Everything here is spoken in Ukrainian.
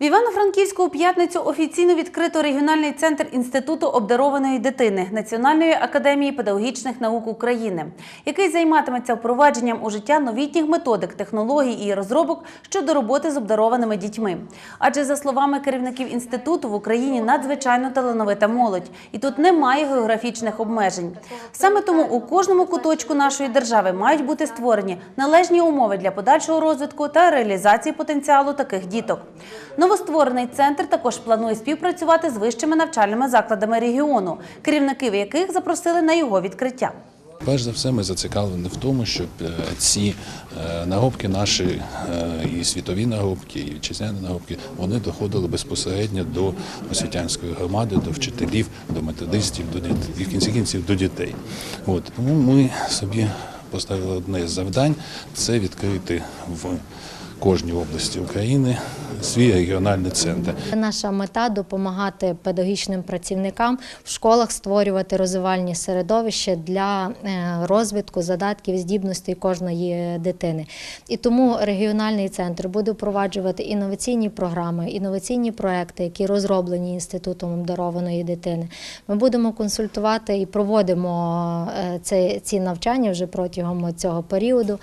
В Івано-Франківську у п'ятницю офіційно відкрито регіональний центр Інституту обдарованої дитини Національної академії педагогічних наук України, який займатиметься впровадженням у життя новітніх методик, технологій і розробок щодо роботи з обдарованими дітьми. Адже за словами керівників інституту в Україні надзвичайно талановита молодь, і тут немає географічних обмежень. Саме тому у кожному куточку нашої держави мають бути створені належні умови для подальшого розвитку та реалізації потенціалу таких діток. Новостворений центр також планує співпрацювати з вищими навчальними закладами регіону, керівників яких запросили на його відкриття. Перш за все, ми зацікавлені в тому, щоб е, ці е, наші е, і світові наробки, і вітчизняні наробки, вони доходили безпосередньо до освітянської громади, до вчителів, до методистів, до дітей, і в кінці кінців до дітей. От тому ми собі поставили одне з завдань це відкрити в кожній області України свій регіональний центр. Наша мета допомагати педагогічним працівникам в школах створювати розвивальні середовища для е, розвитку задатків здібностей кожної дитини. І тому регіональний центр буде впроваджувати інноваційні програми, інноваційні проекти, які розроблені інститутом обдарованої дитини. Ми будемо консультувати і проводимо е, ці навчання вже протягом цього періоду.